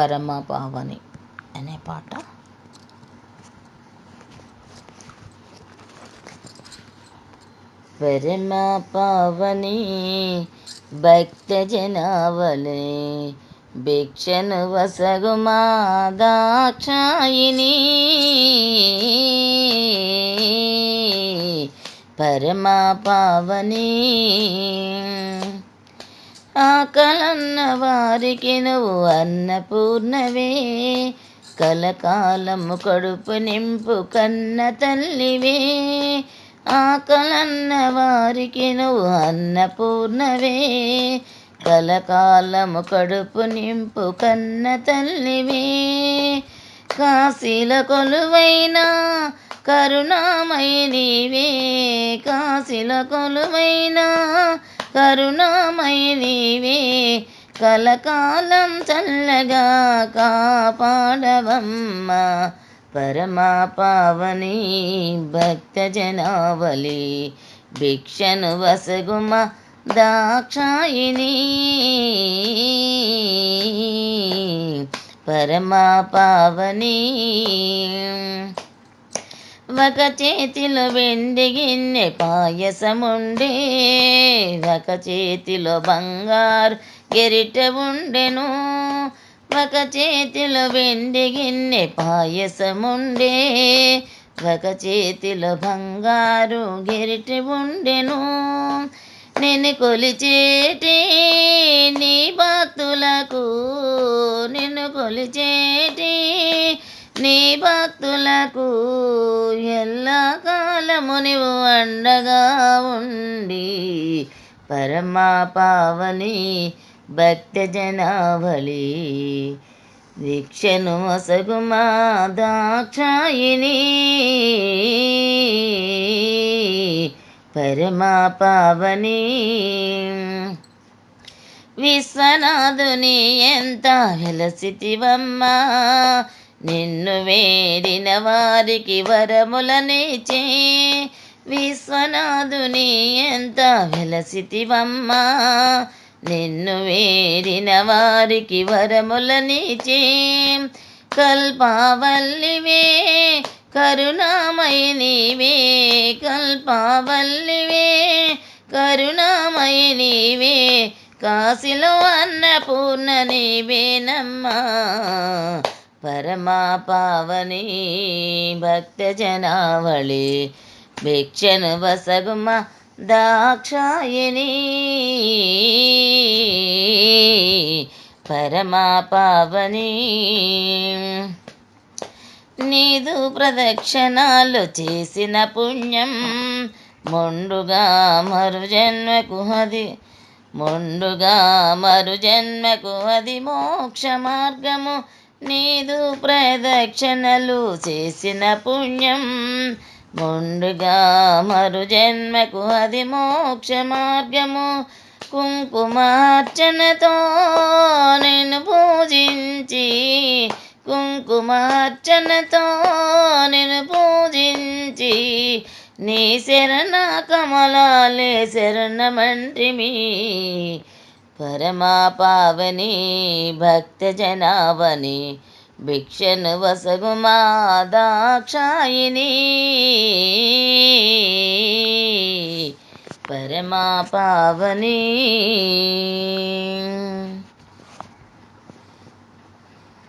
పరమ పావని అనే పాట. పరమ పావని భక్త జనావలే భిక్షను వసగుమా దాక్షాయిని. పరమ పావని ఆకలన్న వారికి నువ్వు అన్నపూర్ణవే. కలకాలము కడుపు నింపు కన్న తల్లివే. ఆకలన్న వారికి నువ్వు అన్నపూర్ణవే. కలకాలము కడుపు నింపు కన్న తల్లివే. కాశీల కొలువైన కరుణామయ నీవే. కాశీల కొలువైన కరుణామయ నీవే కలకాలం చల్లగా కాపాడవమ్మ. పరమా పావని భక్త జనావలి భిక్షను వసగుమ దాక్షాయిని పరమా పావని ఒక చేతిలో వెండి గిన్నె పాయసముండే ఒక చేతిలో బంగారు గెరిట ఉండెను. ఒక చేతిలో వెండి గిన్నె పాయసముండే ఒక చేతిలో బంగారు గెరిట ఉండెను. నేను కొలిచేటి నీ భక్తులకు నిన్ను కొలిచేటి నీ భక్తులకు ఎల్లా కాలము నీవు అండగా ఉండి పరమా పావని భక్త జనావళి దీక్షను వసగుమా దాక్షాయిని. పరమా పావని విశ్వనాథుని ఎంత వెలసితివమ్మా నిన్ను వేడిన వారికి వరములనిచే విశ్వనాథుని ఎంత వెలసితివమ్మా. నిన్ను వేడిన వారికి వరములనిచే కల్పావల్లివే కరుణామయ నీవే కల్పావల్లివే కరుణామయ నీవే కాశీలో అన్నపూర్ణ నీవేనమ్మా పరమా పావని భక్త జనావళి భిక్షను వసగుమ దాక్షాయిని. పరమా పావని నీదు ప్రదక్షిణాలు చేసిన పుణ్యం మొండుగా మరు జన్మకు అది మొండుగా మరు జన్మకు అది మోక్ష మార్గము నీదు ప్రదక్షిణలు చేసిన పుణ్యం. మొండుగా మరు జన్మకు అది మోక్ష మార్గము. కుంకుమార్చనతో నేను పూజించి కుంకుమార్చనతో నేను పూజించి నీ శరణ కమలాలే శరణమంటిమి परमापावनि भक्तजनावनि भिक्षन् वसगुमादाक्षायिनी परमापावनी।